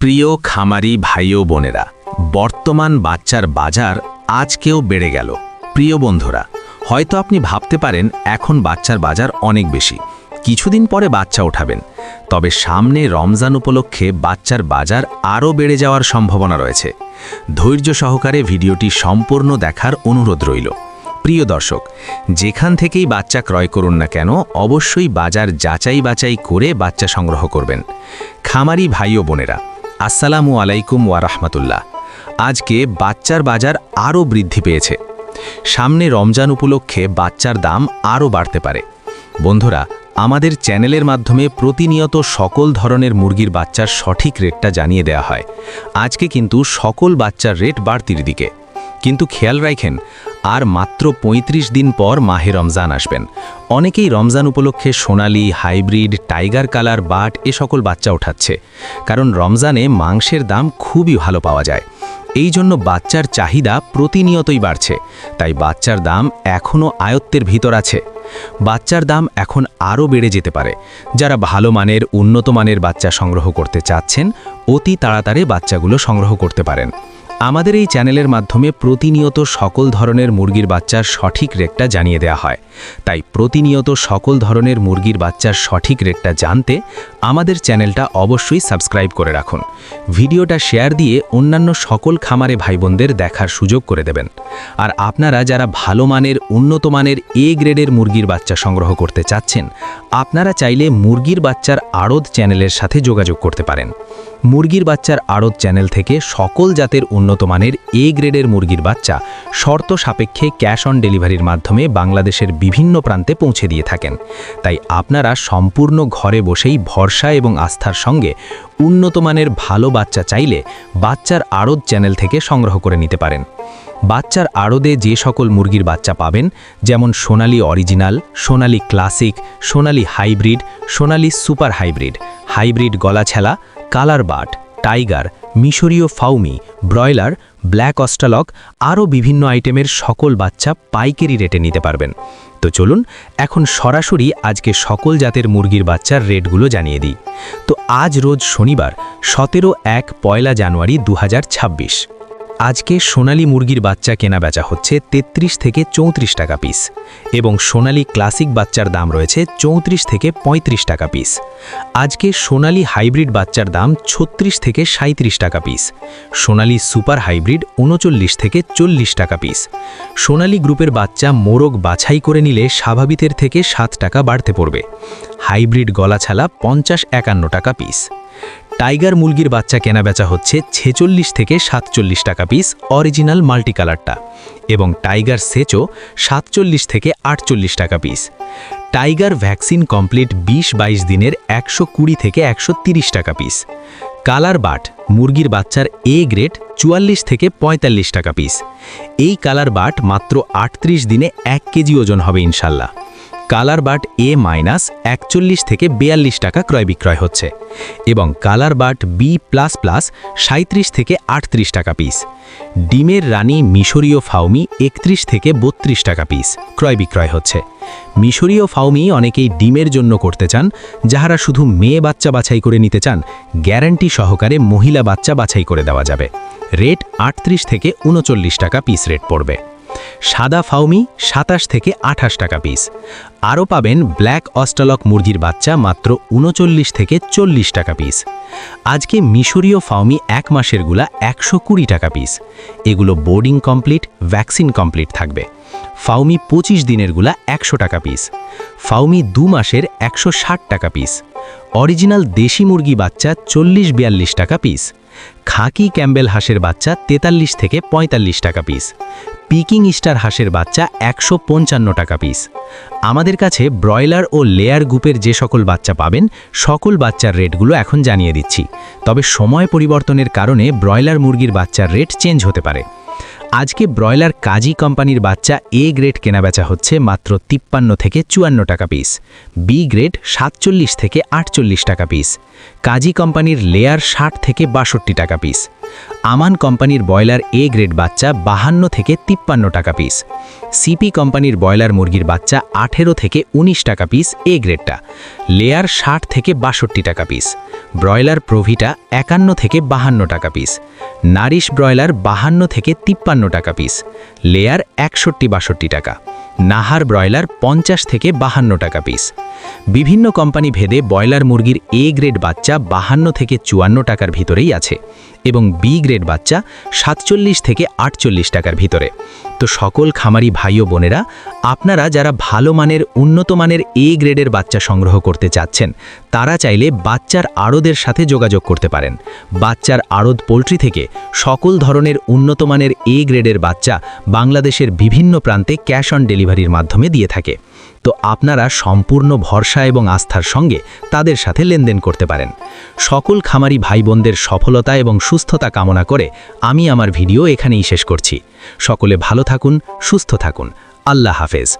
প্রিয় খামারি ভাই ও বোনেরা, বর্তমান বাচ্চার বাজার আজকেও বেড়ে গেল। প্রিয় বন্ধুরা, হয়তো আপনি ভাবতে পারেন, এখন বাচ্চার বাজার অনেক বেশি। কিছুদিন পরে বাচ্চা ওঠাবেন। তবে সামনে রমজান উপলক্ষে বাচ্চার বাজার আরও বেড়ে যাওয়ার সম্ভাবনা রয়েছে। ধৈর্য সহকারে ভিডিওটি সম্পূর্ণ দেখার অনুরোধ রইল। প্রিয় দর্শক, যেখান থেকেই বাচ্চা ক্রয় করুন না কেন, অবশ্যই বাজার যাচাই বাছাই করে বাচ্চা সংগ্রহ করবেন। খামারি ভাই ও বোনেরা আসসালামু আলাইকুম ওয়া রাহমাতুল্লাহ। আজকে বাচ্চার বাজার আরও বৃদ্ধি পেয়েছে। সামনে রমজান উপলক্ষে বাচ্চার দাম আরও বাড়তে পারে। বন্ধুরা, আমাদের চ্যানেলের মাধ্যমে প্রতিনিয়ত সকল ধরনের মুরগির বাচ্চার সঠিক রেটটা জানিয়ে দেওয়া হয়। আজকে কিন্তু সকল বাচ্চার রেট বাড়তির দিকে। কিন্তু খেয়াল রাখেন আর মাত্র ৩৫ দিন পর মাহে রমজান আসবেন। অনেকেই রমজান উপলক্ষে সোনালি, হাইব্রিড, টাইগার কালার, বাট এ সকল বাচ্চা ওঠাচ্ছে কারণ রমজানে মাংসের দাম খুবই ভালো পাওয়া যায়। এই জন্য বাচ্চার চাহিদা প্রতিনিয়তই বাড়ছে। তাই বাচ্চার দাম এখনও আয়ত্তের ভিতর আছে। বাচ্চার দাম এখন আরও বেড়ে যেতে পারে। যারা ভালো মানের, উন্নত মানের বাচ্চা সংগ্রহ করতে চাচ্ছেন, অতি তাড়াতাড়ি বাচ্চাগুলো সংগ্রহ করতে পারেন। আমাদের এই চ্যানেলের মাধ্যমে প্রতিনিয়ত সকল ধরনের মুরগির বাচ্চার সঠিক রেটটা জানিয়ে দেওয়া হয়। তাই প্রতিনিয়ত সকল ধরনের মুরগির বাচ্চার সঠিক রেটটা জানতে আমাদের চ্যানেলটা অবশ্যই সাবস্ক্রাইব করে রাখুন। ভিডিওটা শেয়ার দিয়ে অন্যান্য সকল খামারে ভাইবোনদের দেখার সুযোগ করে দেবেন। আর আপনারা যারা ভালো মানের, উন্নত মানের এ গ্রেডের মুরগির বাচ্চা সংগ্রহ করতে চাচ্ছেন, আপনারা চাইলে মুরগির বাচ্চার আড়ত চ্যানেলের সাথে যোগাযোগ করতে পারেন। মুরগির বাচ্চার আড়ত চ্যানেল থেকে সকল জাতের উন্নত মানের এ গ্রেডের মুরগির বাচ্চা শর্ত সাপেক্ষে ক্যাশ অন ডেলিভারির মাধ্যমে বাংলাদেশের বিভিন্ন প্রান্তে পৌঁছে দিয়ে থাকেন। তাই আপনারা সম্পূর্ণ ঘরে বসেই ভরসা এবং আস্থার সঙ্গে উন্নত মানের ভালো বাচ্চা চাইলে বাচ্চার আড়ত চ্যানেল থেকে সংগ্রহ করে নিতে পারেন। বাচ্চার আড়দে যে সকল মুরগির বাচ্চা পাবেন, যেমন Sonali original, Sonali classic, Sonali hybrid, Sonali super hybrid hybrid গলাছেলা colour বাট, টাইগার মিশরীয় ফাউমি, ব্রয়লার, ব্ল্যাক অস্টালক আরও বিভিন্ন আইটেমের সকল বাচ্চা পাইকারি রেটে নিতে পারবেন। তো চলুন, এখন সরাসরি আজকে সকল জাতের মুরগির বাচ্চার রেটগুলো জানিয়ে দিই। তো আজ রোজ শনিবার, সতেরো এক পয়লা জানুয়ারি দু হাজার ছাব্বিশ। আজকে সোনালি মুরগির বাচ্চা কেনা বেচা হচ্ছে ৩৩ থেকে চৌত্রিশ টাকা পিস এবং সোনালি ক্লাসিক বাচ্চার দাম রয়েছে চৌত্রিশ থেকে ৩৫ টাকা পিস। আজকে সোনালি হাইব্রিড বাচ্চার দাম ছত্রিশ থেকে সাঁত্রিশ টাকা পিস। সোনালি সুপার হাইব্রিড উনচল্লিশ থেকে চল্লিশ টাকা পিস। সোনালি গ্রুপের বাচ্চা মোরগ বাছাই করে নিলে স্বাভাবিকের থেকে সাত টাকা বাড়তে পড়বে। হাইব্রিড গলাছালা পঞ্চাশ একান্ন টাকা পিস। টাইগার মুরগির বাচ্চা কেনা বেচা হচ্ছে ছেচল্লিশ থেকে সাতচল্লিশ টাকা পিস অরিজিনাল মাল্টি কালারটা এবং টাইগার সেচও সাতচল্লিশ থেকে আটচল্লিশ টাকা পিস। টাইগার ভ্যাকসিন কমপ্লিট বিশ বাইশ দিনের একশো কুড়ি থেকে একশো টাকা পিস। কালার বাট মুরগির বাচ্চার এ গ্রেড চুয়াল্লিশ থেকে ৪৫ টাকা পিস। এই কালার বাট মাত্র আটত্রিশ দিনে এক কেজি ওজন হবে ইনশাল্লাহ। কালার বাট এ মাইনাস একচল্লিশ থেকে বিয়াল্লিশ টাকা ক্রয় বিক্রয় হচ্ছে এবং কালার বাট বি প্লাস প্লাস সাঁত্রিশ থেকে আটত্রিশ টাকা পিস ডিমের রানী মিশরীয় ফাউমি একত্রিশ থেকে বত্রিশ টাকা পিস ক্রয় বিক্রয় হচ্ছে। মিশরীয় ফাউমি অনেকেই ডিমের জন্য করতে চান, যাহারা শুধু মেয়ে বাচ্চা বাছাই করে নিতে চান, গ্যারান্টি সহকারে মহিলা বাচ্চা বাছাই করে দেওয়া যাবে। রেট আটত্রিশ থেকে উনচল্লিশ টাকা পিস রেট পড়বে। সাদা ফাউমি সাতাশ থেকে আঠাশ টাকা পিস। আরও পাবেন ব্ল্যাক অস্টালক মুরগির বাচ্চা মাত্র উনচল্লিশ থেকে চল্লিশ টাকা পিস। আজকে মিশরীয় ফাউমি এক মাসেরগুলা একশো কুড়ি টাকা পিস। এগুলো বোর্ডিং কমপ্লিট, ভ্যাকসিন কমপ্লিট থাকবে। ফাউমি পঁচিশ দিনেরগুলা একশো টাকা পিস। ফাউমি দু মাসের একশো ষাট টাকা পিস। অরিজিনাল দেশি মুরগি বাচ্চা চল্লিশ বিয়াল্লিশ টাকা পিস। খাকি ক্যাম্বেল হাঁসের বাচ্চা তেতাল্লিশ থেকে ৪৫ টাকা পিস পিকিং স্টার হাঁসের বাচ্চা একশো পঞ্চান্ন টাকা পিস আমাদের কাছে ব্রয়লার ও লেয়ার গ্রুপের যে সকল বাচ্চা পাবেন, সকল বাচ্চার রেটগুলো এখন জানিয়ে দিচ্ছি। তবে সময় পরিবর্তনের কারণে ব্রয়লার মুরগির বাচ্চার রেট চেঞ্জ হতে পারে। আজকে ব্রয়লার কাজী কোম্পানির বাচ্চা এ গ্রেড কেনাবেচা হচ্ছে মাত্র তিপ্পান্ন থেকে চুয়ান্ন টাকা পিস, বি গ্রেড সাতচল্লিশ থেকে আটচল্লিশ টাকা পিস, কাজী কোম্পানির লেয়ার ষাট থেকে বাষট্টি টাকা পিস, আমান কোম্পানির ব্রয়লার এ গ্রেড বাচ্চা বাহান্ন থেকে তিপ্পান্ন টাকা পিস, সিপি কোম্পানির ব্রয়লার মুরগির বাচ্চা আঠেরো থেকে ১৯ টাকা পিস এ গ্রেডটা লেয়ার ষাট থেকে বাষট্টি টাকা পিস ব্রয়লার প্রভিটা একান্ন থেকে বাহান্ন টাকা পিস নারিশ ব্রয়লার বাহান্ন থেকে তিপ্পান্ন টাকা পিস লেয়ার একষট্টি বাষট্টি টাকা, নাহার ব্রয়লার পঞ্চাশ থেকে বাহান্ন টাকা পিস বিভিন্ন কোম্পানি ভেদে ব্রয়লার মুরগির এ গ্রেড বাচ্চা বাহান্ন থেকে চুয়ান্ন টাকার ভিতরেই আছে এবং বি গ্রেড বাচ্চা সাতচল্লিশ থেকে আটচল্লিশ টাকার ভিতরে। তো সকল খামারি ভাই ও বোনেরা, আপনারা যারা ভালো মানের, উন্নত মানের এ গ্রেডের বাচ্চা সংগ্রহ করতে চাচ্ছেন, তারা চাইলে বাচ্চার আড়দের সাথে যোগাযোগ করতে পারেন। বাচ্চার আড়দ পোলট্রি থেকে সকল ধরনের উন্নত মানের এ গ্রেডের বাচ্চা বাংলাদেশের বিভিন্ন প্রান্তে ক্যাশ অন ডেলিভারির মাধ্যমে দিয়ে থাকে। তো আপনারা সম্পূর্ণ ভরসা এবং আস্থার সঙ্গে তাদের সাথে লেনদেন করতে পারেন। সকল খামারি ভাই বোনদের সফলতা এবং সুস্থতা কামনা করে আমি আমার ভিডিও এখানেই শেষ করছি। সকলে ভালো থাকুন, সুস্থ থাকুন। আল্লাহ হাফেজ।